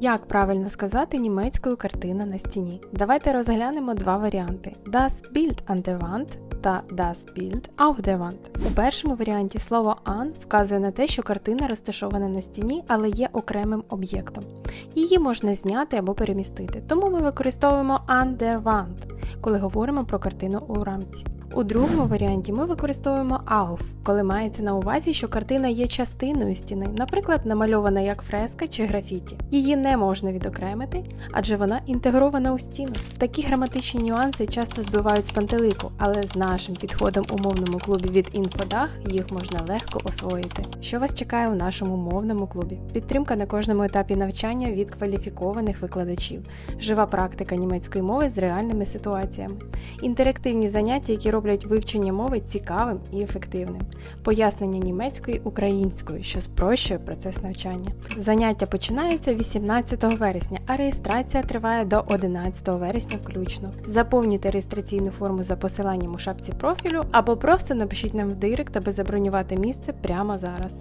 Як правильно сказати німецькою картина на стіні? Давайте розглянемо два варіанти: Das Bild an der Wand та Das Bild auf der Wand. У першому варіанті слово an вказує на те, що картина розташована на стіні, але є окремим об'єктом. Її можна зняти або перемістити, тому ми використовуємо an der коли говоримо про картину у рамці. У другому варіанті ми використовуємо auf, коли мається на увазі, що картина є частиною стіни, наприклад, намальована як фреска чи графіті. Її не можна відокремити, адже вона інтегрована у стіну. Такі граматичні нюанси часто збивають з пантелику, але з нашим підходом у мовному клубі від Інфодах їх можна легко освоїти. Що вас чекає у нашому мовному клубі? Підтримка на кожному етапі від кваліфікованих викладачів, жива практика німецької мови з реальними ситуаціями, інтерактивні заняття, які роблять вивчення мови цікавим і ефективним, пояснення німецької українською, що спрощує процес навчання. Заняття починаються 18 вересня, а реєстрація триває до 11 вересня включно. Заповнюйте реєстраційну форму за посиланням у шапці профілю або просто напишіть нам в директ, аби забронювати місце прямо зараз.